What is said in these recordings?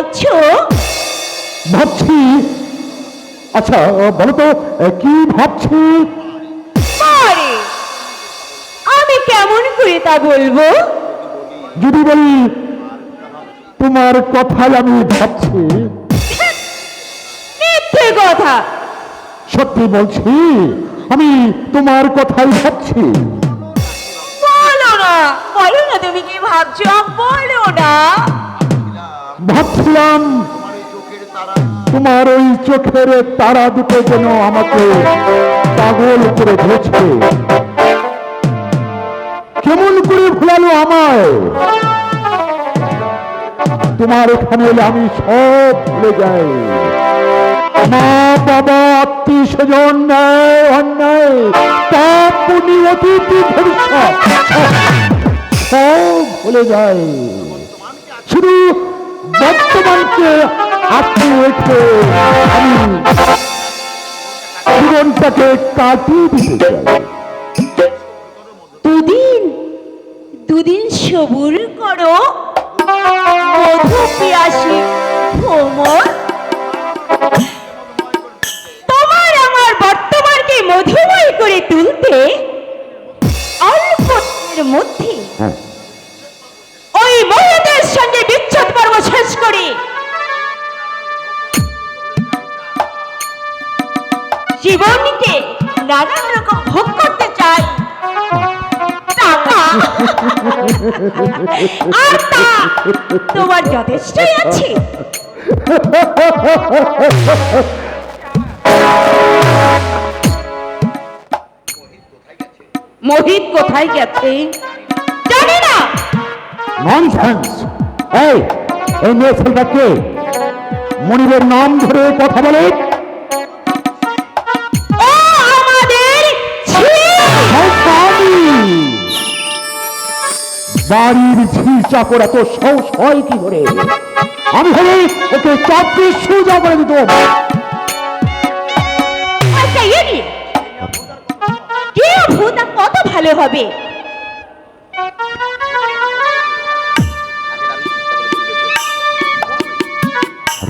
ভাবছ? ভাবছি। আচ্ছা বলো তো কি ভাবছি? আমি কেমন করে তা বলব? যদি বলি তোমার কথাই আমি ভাবছি। মিথ্যে কথা। সত্যি বলছি আমি তোমার কথাই ভাবছি। বলো না বলো না তুমি কি ভাবছ? বলো না। ভাবছিলাম, তোমার ওই চোখের তারা দুটো যেন আমাকে পাগল করে ধরেছে। কেমন করে ভুলালো আমায়? তোমার এখানে এলে আমি সব ভুলে যাই। মা, বাবা, আত্মীয় স্বজন, ন্যায়, অন্যায় ভবিষ্যৎ, সব- সব ভুলে যায় শুধু বর্তমানকে আঁকড়ে রেখে আমি জীবনটাকে কাটিয়ে দিতে চাই। দুদিন দুদিন সবুর করো মধু পিয়াসী ভ্রমর। তোমার আমার বর্তমানকে মধুময় করে তুলতে অল্প দিনের মধ্যে হ্যাঁ। ওই মহিলাদের সঙ্গে বিচ্ছেদ পর্ব শেষ করি। নানান রকম ভোগ করতে চাই। তোমার যথেষ্টই আছে। মোহিত কোথায় গেছে? জানি না। ননসেন্স এই এই মেয়ে মনিবের নাম ধরে কথা বলে বাড়ির ঝি চাকর এত সাহস হয় কি করে? আমি হলে ওকে চাকরি সোজা করে দিত ভূত আর কত ভালো হবে?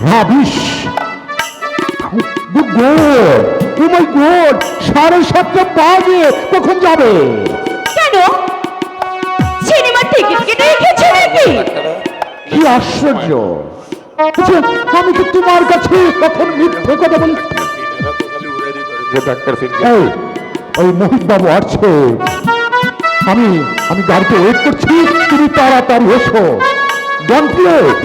Rubbish good god oh my god সাড়ে সাতটা বাজে কখন যাবে? কেন? রেখেছে নাকি? কি আশ্চর্য? আমি তো তোমার কাছে এখন মিথ্যে কথা বলছি ওই মোহিত বাবু আসছে। আমি আমি গাড়িতে ওয়েট করছি তুমি তাড়াতাড়ি এসো। ডন প্লেট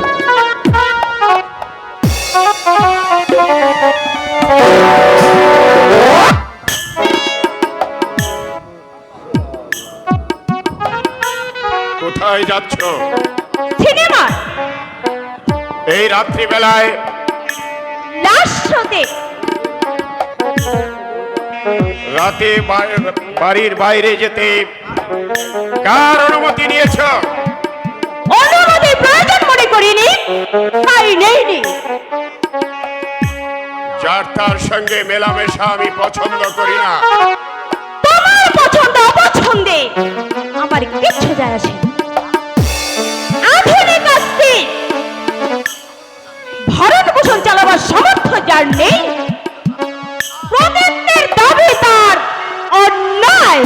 কোথায় যাচ্ছ? সিনেমা। এই রাত্রিবেলায় লাস্ট শোতে রাতে বাড়ির বাইরে যেতে কার অনুমতি নিয়েছ? অনুমতি প্রয়োজন মনে করিনি তাই নেইনি। যার তার সঙ্গে মেলামেশা আমি পছন্দ করি না। তোমার পছন্দ অপছন্দে। আমার কিচ্ছু যায় আসে না। যার নেই প্রতিজ্ঞের দাবি তার অন্যায়।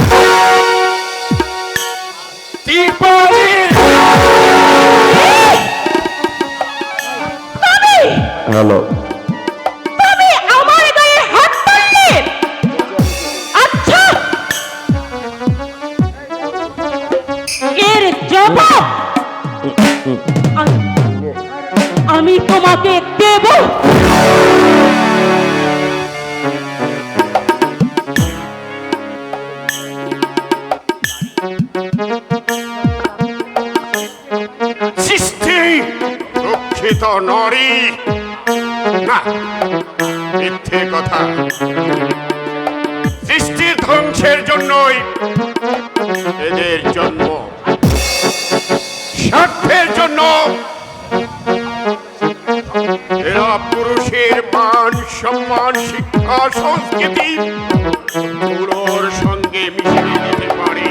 হ্যালো। আচ্ছা। এর জবাব আমি- আমি তোমাকে দেব। নরী। না, মিথ্যে কথা। সৃষ্টির ধ্বংসের জন্যই এদের জন্ম। স্বার্থের জন্য এরা পুরুষের মান, সম্মান, শিক্ষা, সংস্কৃতি পুরোর সঙ্গে মিশিয়ে দিতে পারে।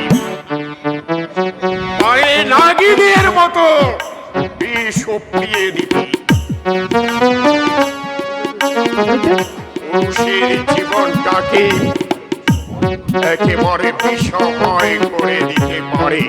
নাগিনের মতো বিষ পুরুষের জীবনটাকে একেবারে বিষময় করে দিতে পারে।